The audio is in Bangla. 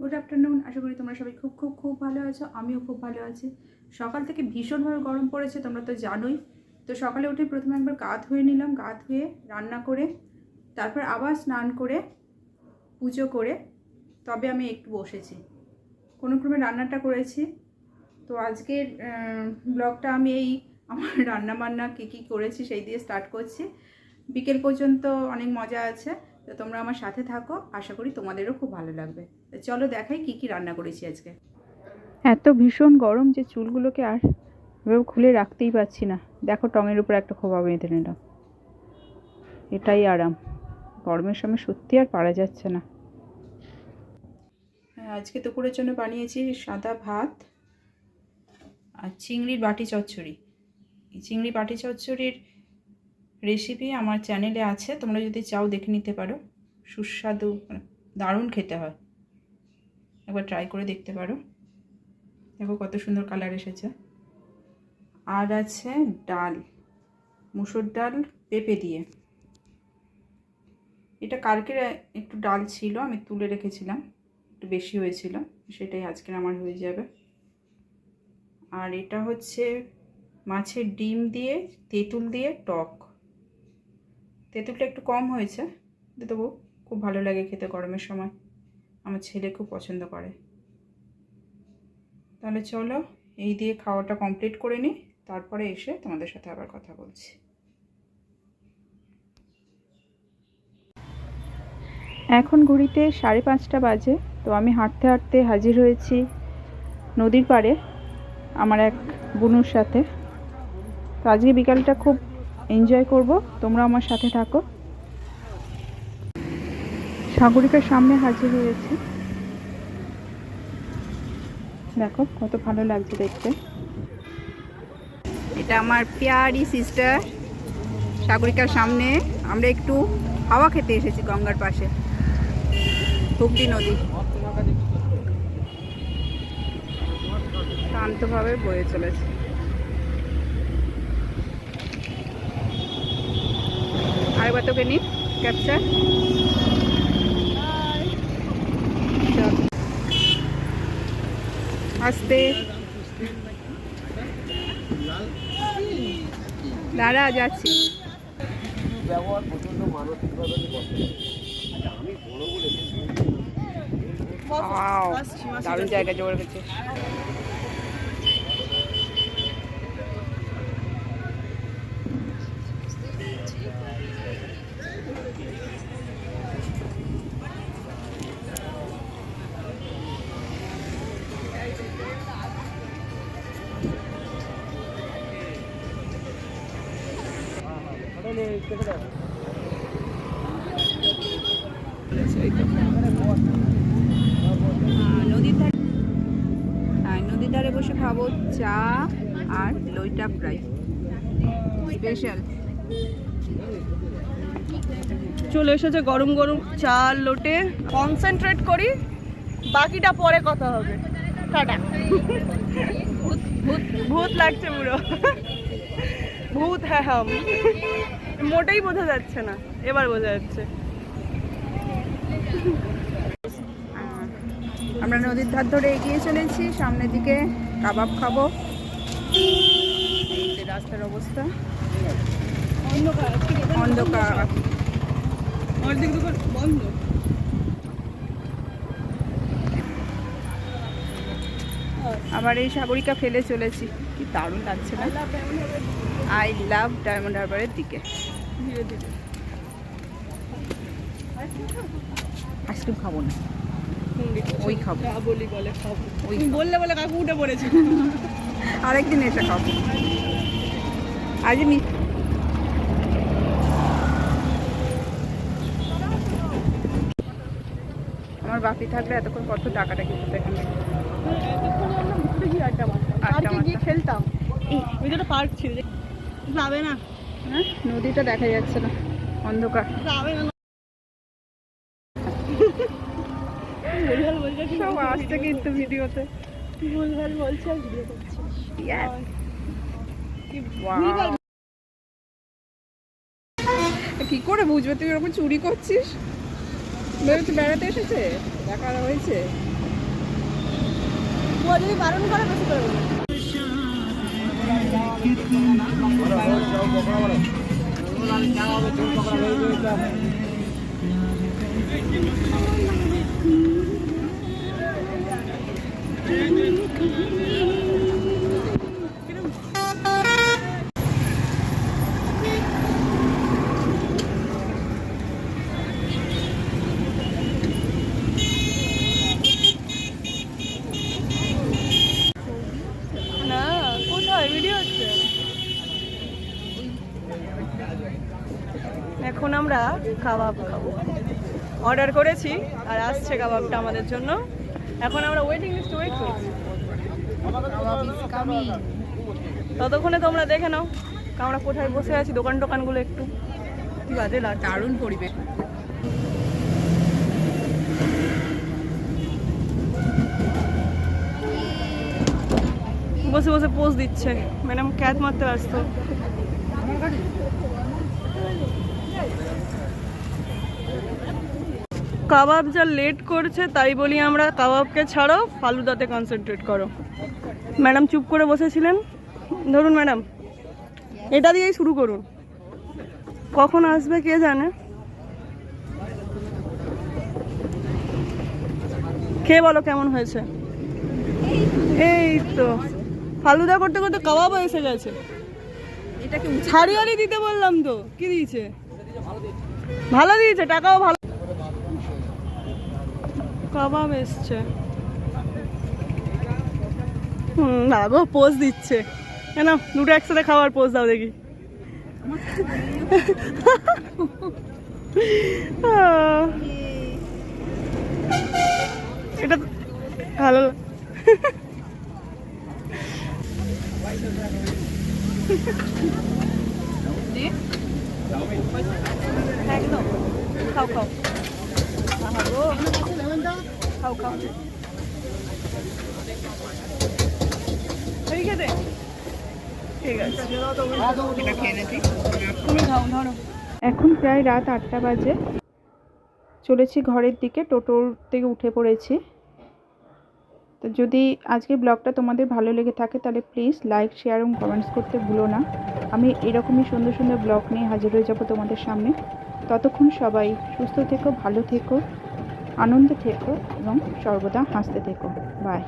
গুড আফটারনুন আশা করি তোমরা সবাই খুব খুব খুব ভালো আছো, আমিও খুব ভালো আছি। সকাল থেকে ভীষণভাবে গরম পড়েছে, তোমরা তো জানোই। তো সকালে উঠে প্রথমে একবার গা ধুয়ে নিলাম গা ধুয়ে রান্না করে, তারপর আবার স্নান করে, পুজো করে, তবে আমি একটু বসেছি। কোনো ক্রমে রান্নাটা করেছি। তো আজকের ব্লগটা আমি এই আমার রান্না বান্না কী কী করেছি সেই দিয়ে স্টার্ট করছি। বিকেল পর্যন্ত অনেক মজা আছে। তো তোমরা আমার সাথে থাকো আশা করি তোমাদেরও খুব ভালো লাগবে। তো চলো দেখাই কি কি রান্না করেছি আজকে। এত ভীষণ গরম যে চুলগুলোকে আর এভাবে খুলে রাখতেই পারছি না। দেখো টঙের উপর একটা খোপা বেঁধে নিলাম এটাই আরাম। গরমের সময় সত্যি আর পারা যাচ্ছে না। হ্যাঁ, আজকে দুপুরের জন্য বানিয়েছি সাদা ভাত আর চিংড়ির বাটি চচ্চড়ি। এই চিংড়ি বাটি চচ্চড়ির রেসিপি আমার চ্যানেলে আছে, তোমরা যদি চাও দেখে নিতে পারো। সুস্বাদু মানে দারুণ খেতে হয়। একবার ট্রাই করে দেখতে পারো। দেখো কত সুন্দর কালার এসেছে। আর আছে ডাল, মুসুর ডাল, পেঁপে দিয়ে। এটা কালকে একটু ডাল ছিল, আমি তুলে রেখেছিলাম। একটু বেশি হয়েছিল, সেটাই আজকের আমার হয়ে যাবে। আর এটা হচ্ছে মাছের ডিম দিয়ে, তেঁতুল দিয়ে, টক। তেঁতুলটা একটু কম হয়েছে তবু খুব ভালো লাগে খেতে গরমের সময়। আমার ছেলে খুব পছন্দ করে। তাহলে চলো, এই দিয়ে খাওয়াটা কমপ্লিট করে নিই, তারপরে এসে তোমাদের সাথে আবার কথা বলছি। এখন ঘড়িতে সাড়ে পাঁচটা বাজে, তো আমি হাঁটতে হাঁটতে হাজির হয়েছি নদীর পাড়ে, আমার এক বুনুর সাথে। তো আজকে বিকালটা খুব এনজয় করব। তোমরা আমার সাথে থাকো। সাগরিকার সামনে হাজির হয়েছি। দেখো, কত ভালো লাগছে দেখতে। এটা আমার পিয়ারি সিস্টার সাগরিকার সামনে। আমরা একটু হাওয়া খেতে এসেছি গঙ্গার পাশে। হুগলি নদী। শান্তভাবে বয়ে চলেছে। আরেকবার তোকে নি ক্যাপচার আসতে। দাঁড়া যাচ্ছি। ব্যবহার প্রচণ্ড মানসিকভাবে আচ্ছা আমি বড় বলে দারুণ জায়গা জোগাড় করছে নদীর ধারে হ্যাঁ নদীর ধারে বসে খাব চা আর লইটা ফ্রাই। স্পেশাল চলে এসেছে গরম গরম চাল লোটে। কনসেন্ট্রেট করি, বাকিটা পরে কথা হবে। টাটা। ভূত ভূত লাগছে পুরো। ভূত হ্যাঁ হ্যাঁ। মোটেই বোঝা যাচ্ছে না। এবার বোঝা যাচ্ছে। আমরা নদীর ধার ধরে এগিয়ে চলেছি। সামনের দিকে কাবাব খাব। রাস্তার অবস্থা। আবার এই সাগরিকা ফেলে চলেছি। কি দারুণ লাগছে না? আই লাভ ডায়মন্ড হারবারের দিকে। ধীরে ধীরে। আইসক্রিম খাব না। ওই খাব। বলি বলে খাব। ওই বললে বলে কাকু উঠে পড়েছে আরেকদিন এসে খাব। আজ মি আমার বাপি থাকলে এতক্ষণ কত টাকাটা কিন্তু এখানে এতক্ষণে আমরা ঘুরে গিয়ে আড্ডা মারতাম। আড্ডা গিয়ে খেলতাম? ওই পার্ক ছিল। যাবে না। হ্যাঁ? নদীটা দেখা যাচ্ছে না। অন্ধকার। সব আসছে কিন্তু ভিডিওতে। ভুলভাল বলছে আর ভিডিও করছে কি করে বুঝবে? তুই ওরকম চুরি করছিস? ভেবেছি বেড়াতে এসেছে? দেখা হয়েছে। বারণ করে বেশি করে দেবো। না কোথায় ভিডিও হচ্ছে এখন আমরা কাবাব খাব। অর্ডার করেছি আর আসছে কাবাবটা আমাদের জন্য। এখন আমরা ওয়েটিং লিস্ট ওয়েট করছি। ততক্ষণে তোমরা দেখে নাও আমরা কোথায় বসে আছি দোকান টোকানগুলো একটু। কি বাজে দারুণ পরিবেশ। বসে বসে পোজ দিচ্ছে। ম্যাডাম ক্যাচ মারতে ব্যস্ত। কাবাব যা লেট করছে তাই বলি আমরা কাবাবকে ছাড়ো ফালুদাতে কনসেন্ট্রেট করো। ম্যাডাম চুপ করে বসেছিলেন? ধরুন ম্যাডাম এটা দিয়েই শুরু করুন। কখন আসবে কে জানে? কে বলো কেমন হয়েছে? এই তো ফালুদা করতে করতে কাবাবও এসে গেছে। হারিয়ালি দিতে বললাম তো কি দিয়েছে? ভালো দিয়েছে, টাকাও ভালো। কাবাব এসছে। হুম, দাদা পোজ দিচ্ছে। কেন দুটো একসাথে খাওয়ার পোজ দাও দেখি। এটা ভালো একদম। খাও খাও। খাও খাও। ঠিক আছে। খাও, ধরো। এখন প্রায় রাত আটটা বাজে। চলেছি ঘরের দিকে, টোটোর থেকে উঠে পড়েছি। তো যদি আজকে ব্লগটা তোমাদের ভালো লেগে থাকে, তাহলে প্লিজ লাইক শেয়ার এবং কমেন্টস করতে ভুলো না। আমি এরকমই সুন্দর সুন্দর ব্লগ নিয়ে হাজির হয়ে যাব তোমাদের সামনে। ততক্ষণ সবাই সুস্থ থেকো, ভালো থেকো, আনন্দে থেকো এবং সর্বদা হাসতে থেকো। বাই